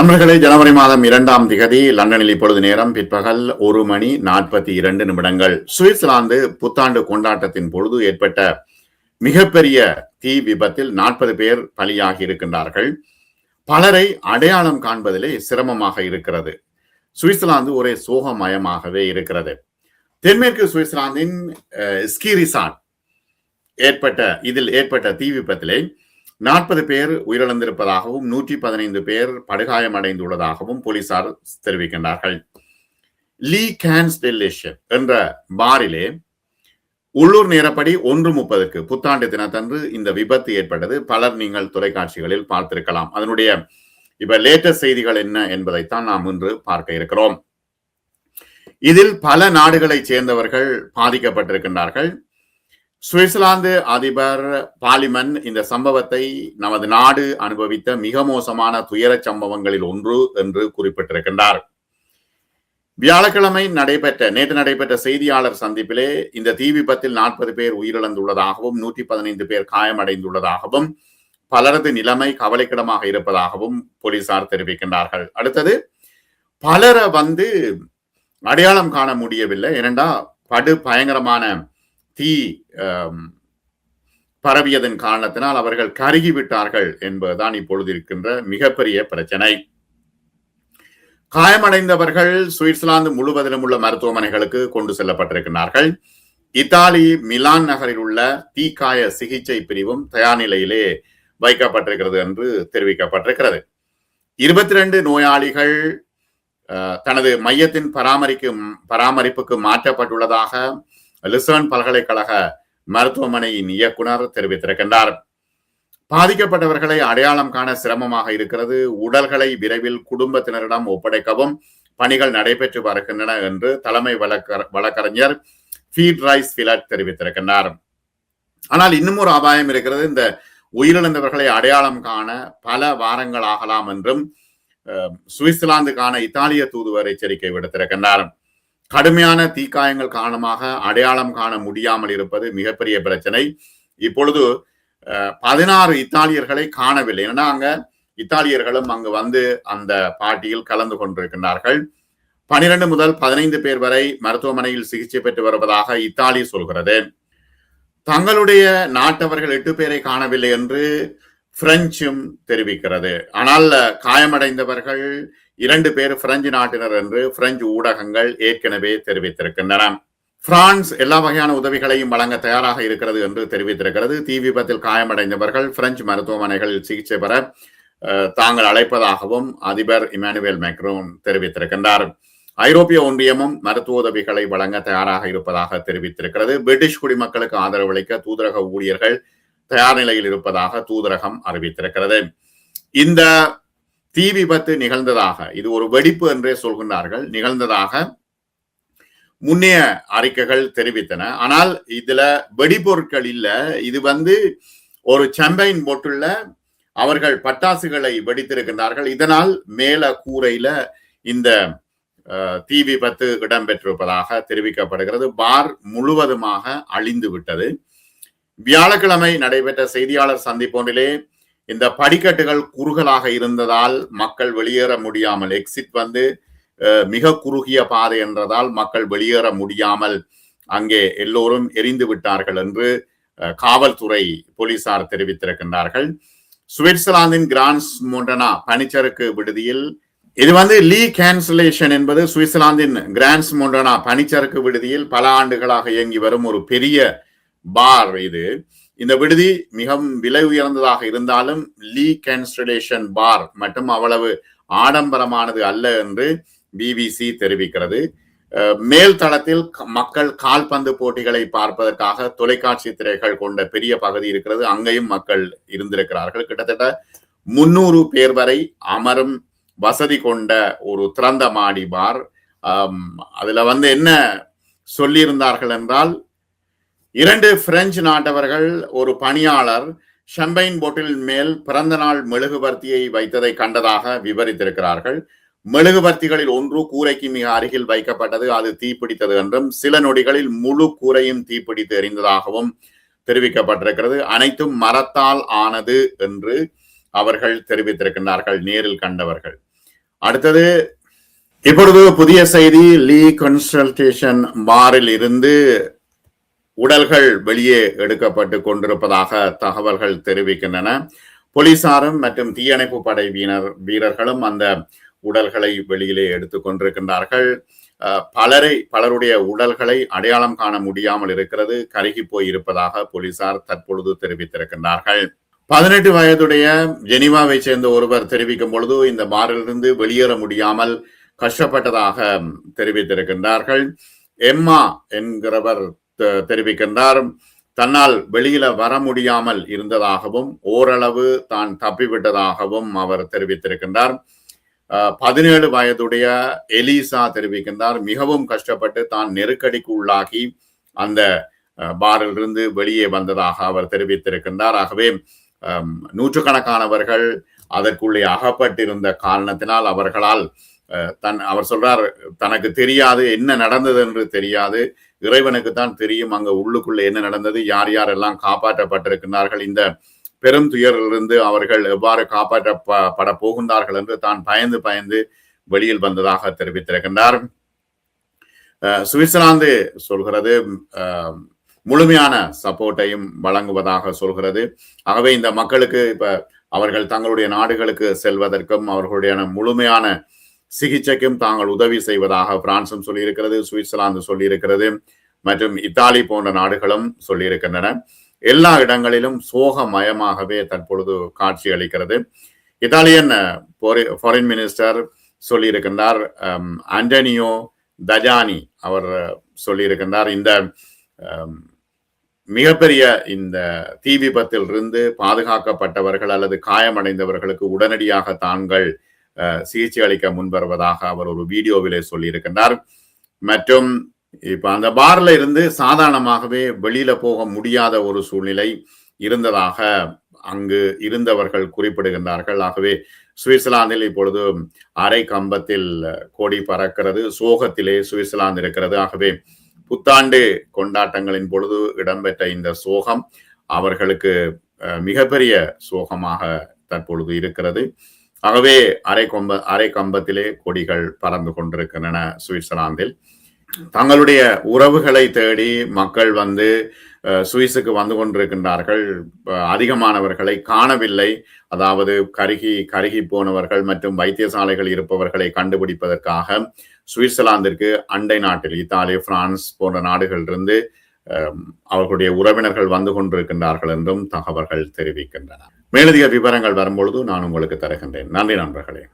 நண்பர்களே ஜனவரி மாதம் இரண்டாம் திகதி லண்டனில் இப்பொழுது நேரம் பிற்பகல் ஒரு மணி நாற்பத்தி இரண்டு நிமிடங்கள். சுவிட்சர்லாந்து புத்தாண்டு கொண்டாட்டத்தின் பொழுது ஏற்பட்ட மிகப்பெரிய தீ விபத்தில் நாற்பது பேர் பலியாகி இருக்கின்றார்கள். பலரை அடையாளம் காண்பதிலே சிரமமாக இருக்கிறது. சுவிட்சர்லாந்து ஒரே சோகமயமாகவே இருக்கிறது. தென்மேற்கு சுவிட்சர்லாந்தின் ஸ்கீரிசான் ஏற்பட்ட இதில் ஏற்பட்ட தீ விபத்திலே நாற்பது பேர் உயிரிழந்திருப்பதாகவும் நூற்றி பதினைந்து பேர் படுகாயமடைந்துள்ளதாகவும் போலீசார் தெரிவிக்கின்றார்கள். லீ கேன்ஸ்டெல்லேஷன் என்ற பாரிலே உள்ளூர் நேரப்படி ஒன்று முப்பதுக்கு புத்தாண்டு தினத்தன்று இந்த விபத்து ஏற்பட்டது. பலர் நீங்கள் தொலைக்காட்சிகளில் பார்த்திருக்கலாம். அதனுடைய இப்ப லேட்டஸ்ட் செய்திகள் என்ன என்பதைத்தான் நாம் இன்று பார்க்க இருக்கிறோம். இதில் பல நாடுகளைச் சேர்ந்தவர்கள் பாதிக்கப்பட்டிருக்கின்றார்கள். சுவிட்சர்லாந்து அதிபர் பாலிமன் இந்த சம்பவத்தை நமது நாடு அனுபவித்த மிக மோசமான துயர சம்பவங்களில் ஒன்று என்று குறிப்பிட்டிருக்கின்றார். வியாழக்கிழமை நடைபெற்ற நேற்று நடைபெற்ற செய்தியாளர் சந்திப்பிலே இந்த தீ விபத்தில் நாற்பது பேர் உயிரிழந்துள்ளதாகவும் நூற்றி பதினைந்து பேர் காயமடைந்துள்ளதாகவும் பலரது நிலைமை கவலைக்கிடமாக இருப்பதாகவும் போலீசார் தெரிவிக்கின்றார்கள். அடுத்தது பலரை வந்து அடையாளம் காண முடியவில்லை. ஏனென்றா படு பயங்கரமான தீ பரவியதன் காரணத்தினால் அவர்கள் கருகிவிட்டார்கள் என்பதுதான் இப்பொழுது இருக்கின்ற மிகப்பெரிய பிரச்சனை. காயமடைந்தவர்கள் சுவிட்சர்லாந்து முழுவதிலும் உள்ள மருத்துவமனைகளுக்கு கொண்டு செல்லப்பட்டிருக்கிறார்கள் இத்தாலி மிலான் நகரில் உள்ள தீக்காய சிகிச்சை பிரிவும் தயார் நிலையிலே வைக்கப்பட்டிருக்கிறது என்று தெரிவிக்கப்பட்டிருக்கிறது. இருபத்தி ரெண்டு நோயாளிகள் தனது மையத்தின் பராமரிக்கும் பராமரிப்புக்கு மாற்றப்பட்டுள்ளதாக லிசர்ன் பல்கலைக்கழக மருத்துவமனையின் இயக்குனர் தெரிவித்திருக்கின்றார். பாதிக்கப்பட்டவர்களை அடையாளம் காண சிரமமாக இருக்கிறது. உடல்களை விரைவில் குடும்பத்தினரிடம் ஒப்படைக்கவும் பணிகள் நடைபெற்று வருகின்றன என்று தலைமை வழக்கர் வழக்கறிஞர் ஃபீட் ரைஸ் பிலட் தெரிவித்திருக்கின்றார். ஆனால் இன்னும் ஒரு அபாயம் இருக்கிறது. இந்த உயிரிழந்தவர்களை அடையாளம் காண பல வாரங்கள் ஆகலாம் என்றும் சுவிட்சர்லாந்துக்கான இத்தாலிய தூதுவர் எச்சரிக்கை விடுத்திருக்கின்றார். கடுமையான தீக்காயங்கள் காரணமாக அடையாளம் காண முடியாமல் இருப்பது மிகப்பெரிய பிரச்சனை. இப்பொழுது பதினாறு இத்தாலியர்களை காணவில்லை. ஏன்னா அங்க இத்தாலியர்களும் அங்கு வந்து அந்த பாட்டியில் கலந்து கொண்டிருக்கின்றார்கள். பனிரெண்டு முதல் பதினைந்து பேர் வரை மருத்துவமனையில் சிகிச்சை பெற்று வருவதாக இத்தாலி சொல்கிறது. தங்களுடைய நாட்டவர்கள் எட்டு பேரை காணவில்லை என்று பிரெஞ்சும் தெரிவிக்கிறது. ஆனால் காயமடைந்தவர்கள் இரண்டு பேர் பிரெஞ்சு நாட்டினர் என்று பிரெஞ்சு ஊடகங்கள் ஏற்கனவே தெரிவித்திருக்கின்றன. பிரான்ஸ் எல்லா வகையான உதவிகளையும் வழங்க தயாராக இருக்கிறது என்று தெரிவித்திருக்கிறது. தீ விபத்தில் காயமடைந்தவர்கள் பிரெஞ்சு மருத்துவமனைகளில் சிகிச்சை பெற தாங்கள் அழைப்பதாகவும் அதிபர் இமானுவேல் மேக்ரோன் தெரிவித்திருக்கின்றார். ஐரோப்பிய ஒன்றியமும் மருத்துவ உதவிகளை வழங்க தயாராக இருப்பதாக தெரிவித்திருக்கிறது. பிரிட்டிஷ் குடிமக்களுக்கு ஆதரவளிக்க தூதரக ஊழியர்கள் தயார் நிலையில் இருப்பதாக தூதரகம் அறிவித்திருக்கிறது. இந்த தீ விபத்து நிகழ்ந்ததாக இது ஒரு வெடிப்பு என்றே சொல்கின்றார்கள் நிகழ்ந்ததாக முன்னைய அறிக்கைகள் தெரிவித்தன. ஆனால் இதுல வெடிபொருட்கள் இல்ல இது வந்து ஒரு செம்பைன் போட்டுள்ள அவர்கள் பட்டாசுகளை வெடித்திருக்கின்றார்கள். இதனால் மேல கூரையில இந்த தீ விபத்து இடம்பெற்றிருப்பதாக தெரிவிக்கப்படுகிறது. பார் முழுவதுமாக அழிந்து விட்டது வியாழக்கிழமை நடைபெற்ற செய்தியாளர் சந்திப்பொன்றிலே இந்த படிக்கட்டுகள் குறுகலாக இருந்ததால் மக்கள் வெளியேற முடியாமல் எக்ஸிட் வந்து மிக குறுகிய பாதை என்றதால் மக்கள் வெளியேற முடியாமல் அங்கே எல்லோரும் எரிந்து விட்டார்கள் என்று காவல்துறை போலீசார் தெரிவித்திருக்கின்றார்கள். சுவிட்சர்லாந்தின் கிரான்ஸ் மோண்டனா பனிச்சறுக்கு விடுதியில் இது வந்து லீ கேன்சலேஷன் என்பது சுவிட்சர்லாந்தின் கிரான்ஸ் மோண்டனா பனிச்சறுக்கு விடுதியில் பல ஆண்டுகளாக இயங்கி வரும் ஒரு பெரிய பார் இது. இந்த விடுதி மிகவும் விலை உயர்ந்ததாக இருந்தாலும் லீ கேன்ஸ்டலேஷன் பார் மட்டும் அவ்வளவு ஆடம்பரமானது அல்ல என்று பிபிசி தெரிவிக்கிறது. மேல் தளத்தில் மக்கள் கால்பந்து போட்டிகளை பார்ப்பதற்காக தொலைக்காட்சி திரைகள் கொண்ட பெரிய பகுதி இருக்கிறது. அங்கேயும் மக்கள் இருந்திருக்கிறார்கள். கிட்டத்தட்ட முன்னூறு பேர் வரை அமரும் வசதி கொண்ட ஒரு திறந்த மாடி பார். அதுல வந்து என்ன சொல்லியிருந்தார்கள் என்றால் இரண்டு பிரெஞ்சு நாட்டவர்கள் ஒரு பணியாளர் ஷம்பைன் போட்டில் மேல் பிறந்த நாள் மெழுகுபர்த்தியை வைத்ததை கண்டதாக விவரித்திருக்கிறார்கள். மெழுகுபர்த்திகளில் ஒன்று கூரைக்கு மிக அருகில் வைக்கப்பட்டது அது தீப்பிடித்தது என்றும் சில நொடிகளில் முழு கூரையும் தீப்பிடித்து எரிந்ததாகவும் தெரிவிக்கப்பட்டிருக்கிறது. அனைத்தும் மரத்தால் ஆனது என்று அவர்கள் தெரிவித்திருக்கின்றார்கள் நேரில் கண்டவர்கள். அடுத்தது இப்பொழுது புதிய செய்தி லீ கன்சல்டேஷன் பாரில் இருந்து உடல்கள் வெளியே எடுக்கப்பட்டு கொண்டிருப்பதாக தகவல்கள் தெரிவிக்கின்றன. போலீசாரும் மற்றும் தீயணைப்பு படை வீரர் வீரர்களும் அந்த உடல்களை வெளியிலே எடுத்துக்கொண்டிருக்கின்றார்கள் பலரை பலருடைய உடல்களை அடையாளம் காண முடியாமல் இருக்கிறது கருகி போய் இருப்பதாக போலீசார் தற்பொழுது தெரிவித்திருக்கின்றார்கள். பதினெட்டு வயதுடைய ஜெனிவாவை சேர்ந்த ஒருவர் தெரிவிக்கும் பொழுது இந்த பாரிலிருந்து வெளியேற முடியாமல் கஷ்டப்பட்டதாக தெரிவித்திருக்கின்றார்கள். எம்மா என்கிறவர் தெரிவிக்கின்றார் தன்னால் வெளியில வர முடியாமல் இருந்ததாகவும் ஓரளவு தான் தப்பிவிட்டதாகவும் அவர் தெரிவித்திருக்கின்றார். பதினேழு வயதுடைய எலிசா தெரிவிக்கின்றார். மிகவும் கஷ்டப்பட்டு தான் நெருக்கடிக்கு உள்ளாகி அந்த பாரிலிருந்து வெளியே வந்ததாக அவர் தெரிவித்திருக்கின்றார். ஆகவே நூற்றுக்கணக்கானவர்கள் அதற்குள்ளே அகப்பட்டிருந்த காரணத்தினால் அவர்களால் தன் அவர் சொல்றார் தனக்கு தெரியாது என்ன நடந்தது என்று தெரியாது. இறைவனுக்கு தான் தெரியும் அங்க உள்ளுக்குள்ள என்ன நடந்தது யார் யாரெல்லாம் காப்பாற்றப்பட்டிருக்கிறார்கள் இந்த பெரும் துயரிலிருந்து அவர்கள் எவ்வாறு காப்பாற்றப்பட போகின்றார்கள் என்று தான் பயந்து பயந்து வெளியில் வந்ததாக தெரிவித்திருக்கின்றார். சுவிட்சர்லாந்து சொல்கிறது முழுமையான சப்போர்ட்டையும் வழங்குவதாக சொல்கிறது. ஆகவே இந்த மக்களுக்கு இப்ப அவர்கள் தங்களுடைய நாடுகளுக்கு செல்வதற்கும் அவர்களுடைய முழுமையான சிகிச்சைக்கும் தாங்கள் உதவி செய்வதாக பிரான்சும் சொல்லியிருக்கிறது சுவிட்சர்லாந்து சொல்லியிருக்கிறது மற்றும் இத்தாலி போன்ற நாடுகளும் சொல்லியிருக்கின்றன. எல்லா இடங்களிலும் சோகமயமாகவே தற்பொழுது காட்சி அளிக்கிறது. இத்தாலியன் ஃபாரின் மினிஸ்டர் சொல்லியிருக்கின்றார் அம், ஆண்டனியோ தஜானி அவர் சொல்லியிருக்கின்றார் இந்த மிகப்பெரிய இந்த தீ விபத்தில் இருந்து பாதுகாக்கப்பட்டவர்கள் அல்லது காயமடைந்தவர்களுக்கு உடனடியாக தாங்கள் சிகிச்சை அளிக்க முன்வருவதாக அவர் ஒரு வீடியோவிலே சொல்லியிருக்கின்றார். மற்றும் இப்ப அந்த பார்ல இருந்து சாதாரணமாகவே வெளியில போக முடியாத ஒரு சூழ்நிலை இருந்ததாக அங்கு இருந்தவர்கள் குறிப்பிடுகின்றார்கள். ஆகவே சுவிட்சர்லாந்தில் இப்பொழுது அரை கம்பத்தில் கோடி பறக்கிறது சோகத்திலே சுவிட்சர்லாந்து இருக்கிறது. ஆகவே புத்தாண்டு கொண்டாட்டங்களின் பொழுது இடம்பெற்ற இந்த சோகம் அவர்களுக்கு மிகப்பெரிய சோகமாக தற்பொழுது இருக்கிறது. ஆகவே அரை கொம்ப அரை கம்பத்திலே கொடிகள் பறந்து கொண்டிருக்கின்றன சுவிட்சர்லாந்தில். தங்களுடைய உறவுகளை தேடி மக்கள் வந்து சுவிஸுக்கு வந்து கொண்டிருக்கின்றார்கள். அதிகமானவர்களை காணவில்லை. அதாவது கருகி கருகி போனவர்கள் மற்றும் வைத்தியசாலைகள் இருப்பவர்களை கண்டுபிடிப்பதற்காக சுவிட்சர்லாந்திற்கு அண்டை நாட்டில் இத்தாலி பிரான்ஸ் போன்ற நாடுகளிலிருந்து அஹ், அவர்களுடைய உறவினர்கள் வந்து கொண்டிருக்கின்றார்கள் என்றும் தகவல்கள் தெரிவிக்கின்றன. மேலதிக விவரங்கள் வரும்பொழுது நான் உங்களுக்கு தருகின்றேன். நன்றி நண்பர்களே.